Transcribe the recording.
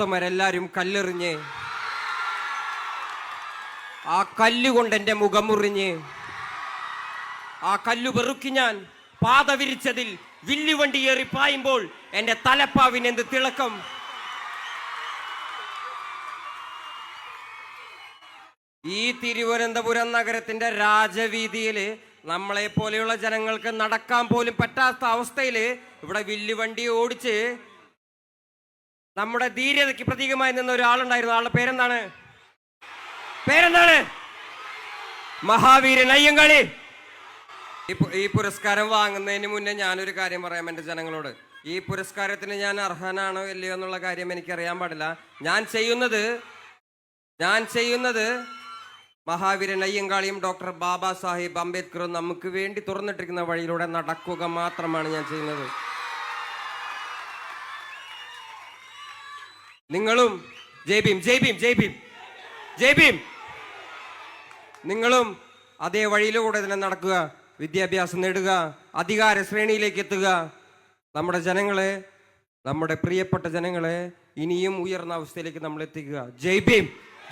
കറുത്തമരെല്ലാരും കല്ലെറിഞ്ഞ് ആ കല്ലുകൊണ്ട് എന്റെ മുഖം മുറിഞ്ഞ് ആ കല്ലു വെറുക്കി ഞാൻ പാത വിരിച്ചതിൽ വില്ലുവണ്ടി ഏറി പായുമ്പോൾ എന്റെ തലപ്പാവിന് എന്ത് തിളക്കം? ഈ തിരുവനന്തപുരം നഗരത്തിന്റെ രാജവീതിയിൽ നമ്മളെ പോലെയുള്ള ജനങ്ങൾക്ക് നടക്കാൻ പോലും പറ്റാത്ത അവസ്ഥയിൽ ഇവിടെ വില്ലുവണ്ടി ഓടിച്ച് നമ്മുടെ ധീരതയ്ക്ക് പ്രതീകമായി നിന്ന ഒരാളുണ്ടായിരുന്നു. ആളുടെ പേരെന്താണ്? പേരെന്താണ്? മഹാവീരൻ അയ്യങ്കളി. ഈ പുരസ്കാരം വാങ്ങുന്നതിന് മുന്നേ ഞാനൊരു കാര്യം പറയാം എന്റെ ജനങ്ങളോട്. ഈ പുരസ്കാരത്തിന് ഞാൻ അർഹനാണോ ഇല്ലയോ എന്നുള്ള കാര്യം എനിക്കറിയാൻ പാടില്ല. ഞാൻ ചെയ്യുന്നത് ഞാൻ ചെയ്യുന്നത് മഹാവീരൻ അയ്യങ്കാളിയും ഡോക്ടർ ബാബാ സാഹിബ് അംബേദ്കറും നമുക്ക് വേണ്ടി തുറന്നിട്ടിരിക്കുന്ന വഴിയിലൂടെ നടക്കുക മാത്രമാണ് ഞാൻ ചെയ്യുന്നത്. നിങ്ങളും ജയ് ഭീം ജയ് ഭീം ജയ് ഭീം ജയ് ഭീം. നിങ്ങളും അതേ വഴിയിലൂടെ തന്നെ നടക്കുക വിദ്യാഭ്യാസം നേടുക അധികാര ശ്രേണിയിലേക്ക് എത്തുക. നമ്മുടെ ജനങ്ങളെ നമ്മുടെ പ്രിയപ്പെട്ട ജനങ്ങളെ ഇനിയും ഉയർന്ന അവസ്ഥയിലേക്ക് നമ്മൾ എത്തിക്കുക. ജയ് ഭീം.